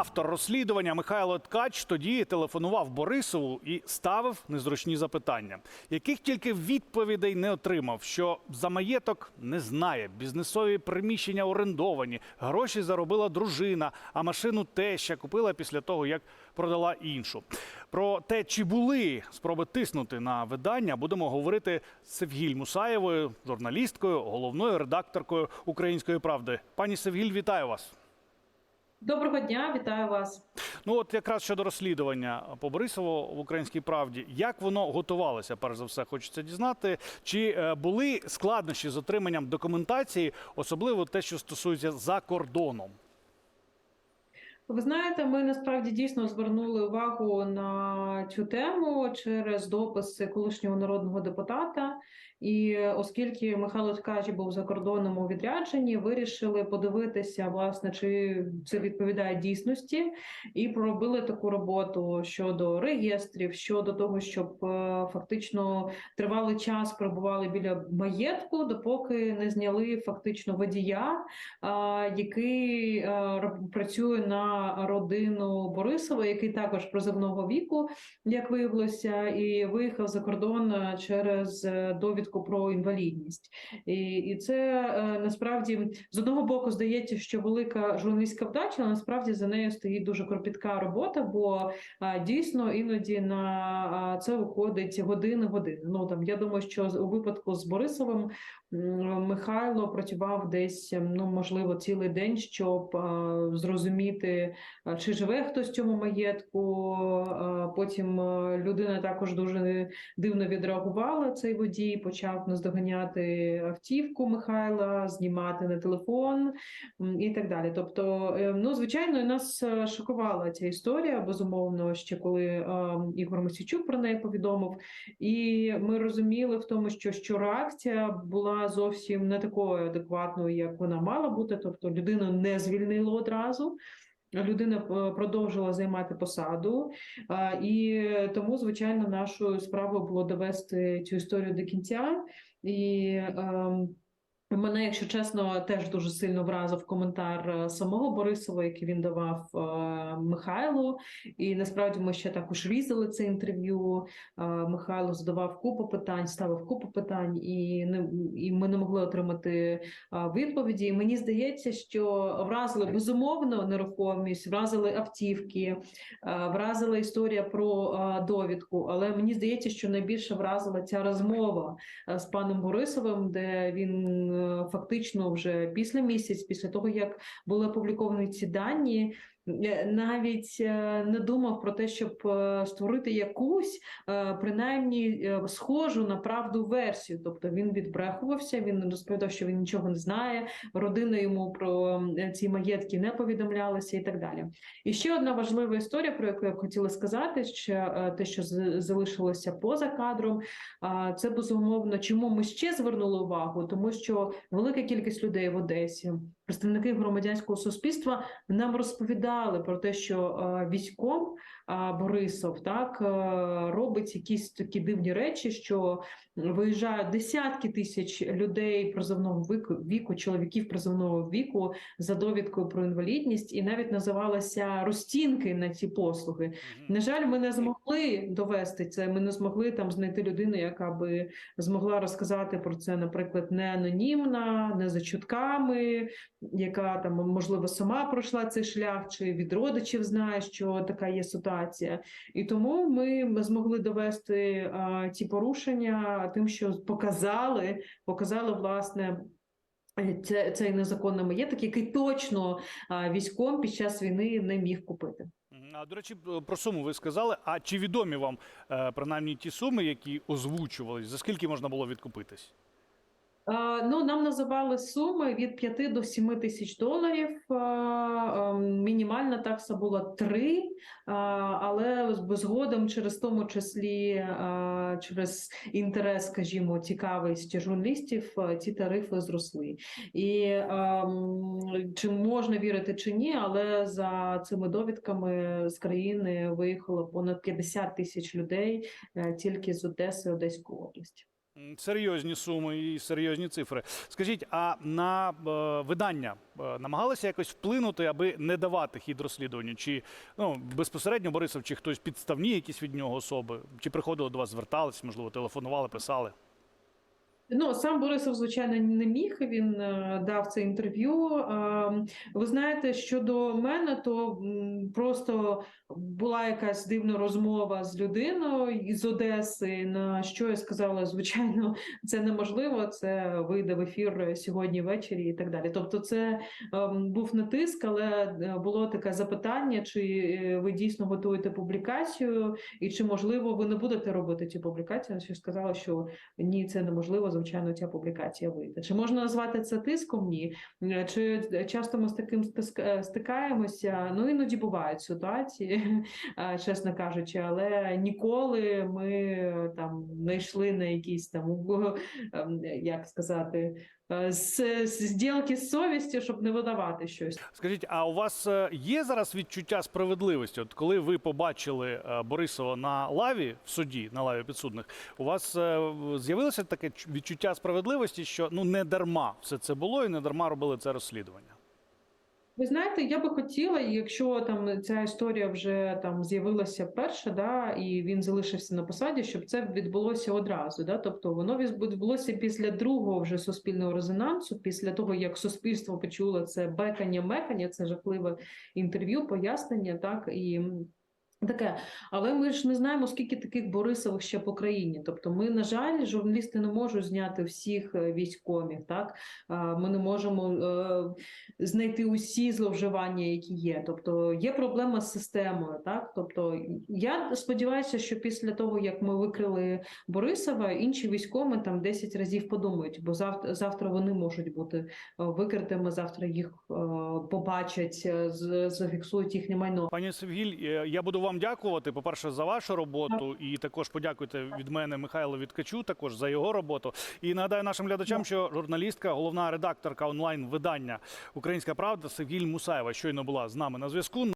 автор розслідування Михайло Ткач тоді телефонував Борисову і ставив незручні запитання, яких тільки відповідей не отримав. Що за маєток не знає, бізнесові приміщення орендовані, гроші заробила дружина, а машину теща купила після того, як продала іншу. Про те, чи були спроби тиснути на видання, будемо говорити з Севгіль Мусаєвою, журналісткою, головною редакторкою Української правди. Пані Севгіль, вітаю вас. Доброго дня, вітаю вас. Ну от якраз щодо розслідування по Борисову в Українській правді, як воно готувалося, перш за все, хочеться дізнати. Чи е, були складнощі з отриманням документації, особливо те, що стосується за кордоном? Ви знаєте, ми насправді дійсно звернули увагу на цю тему через дописи колишнього народного депутата. І оскільки Михайло Ткачі був за кордоном у відрядженні, вирішили подивитися, власне, чи це відповідає дійсності, і проробили таку роботу щодо реєстрів, щодо того, щоб е, фактично тривалий час перебували біля маєтку, допоки не зняли фактично водія, який е, працює на родину Борисова, який також призовного віку, як виявилося, і виїхав за кордон е, через е, довідку про інвалідність. І, і це е, насправді з одного боку здається, що велика журналістська вдача, але насправді за нею стоїть дуже кропітка робота, бо дійсно іноді на це уходить години години. Ну там я думаю, що у випадку з Борисовим Михайло працював десь ну можливо цілий день, щоб зрозуміти, е, чи живе хтось в цьому маєтку. Е, Потім е, людина також дуже дивно відреагувала. Цей водій почав наздоганяти автівку Михайла, знімати на телефон і так далі. Тобто, ну звичайно, нас шокувала ця історія. Безумовно, ще коли Ігор Мосійчук про неї повідомив. І ми розуміли в тому, що, що реакція була зовсім не такою адекватною, як вона мала бути. Тобто людину не звільнило одразу. Людина е, продовжила займати посаду, і тому, звичайно, нашою справою було довести цю історію до кінця. І ем, Мене, якщо чесно, теж дуже сильно вразив коментар е, самого Борисова, який він давав е, Михайлу. І насправді ми ще також різали це інтерв'ю. Е, Михайло задавав купу питань, ставив купу питань, і не і ми не могли отримати е, відповіді. І мені здається, що вразили безумовно нерухомість, вразили автівки, е, вразила історія про е, довідку. Але мені здається, що найбільше вразила ця розмова е, з паном Борисовим, де він фактично вже після місяць, після того як були опубліковані ці дані, навіть е, не думав про те, щоб е, створити якусь е, принаймні е, схожу на правду версію. Тобто він відбрехувався, він розповідав, що він нічого не знає. Родина йому про е, ці маєтки не повідомлялася і так далі. І ще одна важлива історія, про яку я хотіла сказати, що е, те, що залишилося поза кадром, Це безумовно, чому ми ще звернули увагу, тому що велика кількість людей в Одесі, представники громадянського суспільства, нам розповідали про те, що е, військом Борисов так е, робить якісь такі дивні речі, що виїжджають десятки тисяч людей призовного віку, віку, чоловіків призовного віку за довідкою про інвалідність, і навіть називалися розцінки на ці послуги. На жаль, ми не змогли довести це. Ми не змогли там знайти людину, яка би змогла розказати про це, наприклад, не анонімна, не за чутками, яка там можливо сама пройшла цей шлях, чи від родичів знає, що така є ситуація. І тому ми змогли довести а, ці порушення тим, що показали, показали власне. Це, цей незаконний маєток, який точно військом під час війни не міг купити. А до речі, про суму ви сказали. А чи відомі вам е, принаймні ті суми, які озвучувались? За скільки можна було відкупитись? Е, Ну, нам називали суми від 5 до 7 тисяч доларів. Е, е, Мінімальна такса була 3, е, але згодом через тому числі через інтерес, скажімо, цікавість журналістів, ці тарифи зросли. І ем, чи можна вірити чи ні, але за цими довідками з країни виїхало понад 50 тисяч людей тільки з Одеси, Одеської області. Серйозні суми і серйозні цифри. Скажіть, а на е, видання е, намагалися якось вплинути, аби не давати хід розслідуванню? Чи ну, безпосередньо Борисов, чи хтось підставні якісь від нього особи? Чи приходили до вас, звертались, можливо, телефонували, писали? Ну, сам Борисов, звичайно, не міг. Він е, дав це інтерв'ю. Е, ви знаєте, щодо мене, то просто була якась дивна розмова з людиною із Одеси. На що я сказала, звичайно, це неможливо. Це вийде в ефір сьогодні ввечері і так далі. Тобто, це ем, був не тиск, але е, було таке запитання: чи е, ви дійсно готуєте публікацію, і чи можливо ви не будете робити цю публікацію? Я сказала, що ні, це неможливо. Звичайно, ця публікація вийде. Чи можна назвати це тиском? Ні. Е, Чи часто ми з таким стикаємося? Ну іноді бувають ситуації, е, чесно кажучи, але ніколи ми е, там не йшли на якісь там ем, як сказати. е, З зділки з совістю, щоб не видавати щось. Скажіть, а у вас е, є зараз відчуття справедливості? От коли ви побачили е, Борисова на лаві в суді, на лаві підсудних, у вас е, з'явилося таке відчуття справедливості, що ну не дарма все це було і не дарма робили це розслідування? Ви знаєте, я би хотіла, якщо там ця історія вже там з'явилася перша, да, і він залишився на посаді, щоб це відбулося одразу. Да? Тобто воно відбулося після другого вже суспільного резонансу, після того як суспільство почуло це бекання, мекання, це жахливе інтерв'ю, пояснення, так і. Таке, але ми ж не знаємо, скільки таких Борисових ще по країні. Тобто, ми, на жаль, журналісти не можуть зняти всіх е, військомів. Так ми не можемо е, знайти усі зловживання, які є. Тобто є проблема з системою. Так, тобто я сподіваюся, що після того як ми викрили Борисова, інші військоми там 10 разів подумають, бо завтра завтра вони можуть бути е, викритими. Завтра їх побачать, зафіксують їхнє майно. Пані Севгіль, я буду вам дякувати. По перше, за вашу роботу, і також подякуйте від мене Михайло Віткачу, також за його роботу. І нагадаю нашим глядачам, що журналістка, головна редакторка онлайн видання Українська Правда Севіль Мусаєва щойно була з нами на зв'язку.